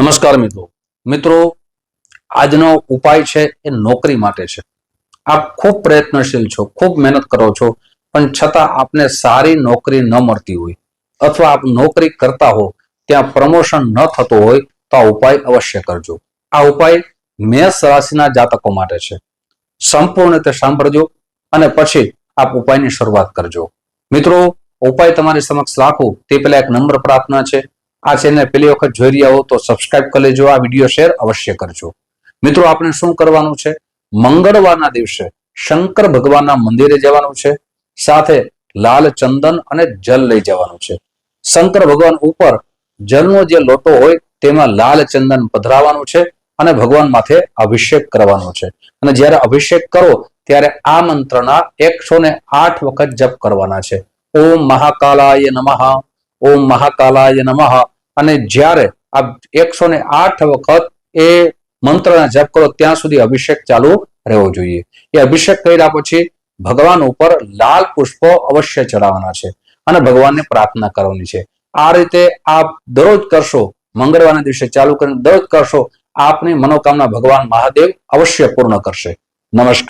નમસ્કાર મિત્રો. મિત્રો, આજનો ઉપાય છે એ નોકરી માટે છે. આપ ખૂબ પ્રયત્નશીલ છો, ખૂબ મહેનત કરો છો, પણ છતાં આપને સારી નોકરી ન મળતી હોય. અથવા આપ નોકરી કરતા હો, ત્યાં પ્રમોશન ન થતું હોય, તો આ ઉપાય અવશ્ય કરજો. આ ઉપાય મેષ રાશિના જાતકો માટે છે. સંપૂર્ણ રીતે સાંભળજો અને પછી આપ ઉપાયની શરૂઆત કરજો. મિત્રો, ઉપાય તમારી સમક્ષ રાખું, તે પહેલા એક નમ્ર પ્રાર્થના છે. આ ચેનલ પહેલી વખત જોઈ રહ્યા હો તો સબસ્ક્રાઇબ કરી લેજો. આ વીડિયો શેર અવશ્ય કરજો. મિત્રો, આપણે શું કરવાનું છે? મંગળવારના દિવસે શંકર ભગવાનના મંદિરે જવાનું છે. સાથે લાલ ચંદન અને જલ લઈ જવાનું છે. શંકર ભગવાન ઉપર જલનો જે લોટો હોય તેમાં લાલ ચંદન પધરાવાનું છે અને ભગવાન માથે અભિષેક કરવાનો છે. અને જ્યારે અભિષેક કરો, ત્યારે આ મંત્રના એકસો ને આઠ વખત જપ કરવાના છે. ઓમ મહાકાલાય નમઃ. ઓમ મહાકાલાય નમઃ. અને જ્યારે આ એકસો ને આઠ વખત એ મંત્રના જપ કરો, ત્યાં સુધી અભિષેક ચાલુ રહેવો જોઈએ. એ અભિષેક કર્યા પછી ભગવાન ઉપર લાલ પુષ્પો અવશ્ય ચડાવવાના છે અને ભગવાનને પ્રાર્થના કરવાની છે. આ રીતે આપ દરરોજ કરશો, મંગળવારના દિવસે ચાલુ કરીને દરરોજ કરશો, આપની મનોકામના ભગવાન મહાદેવ અવશ્ય પૂર્ણ કરશે. નમસ્કાર.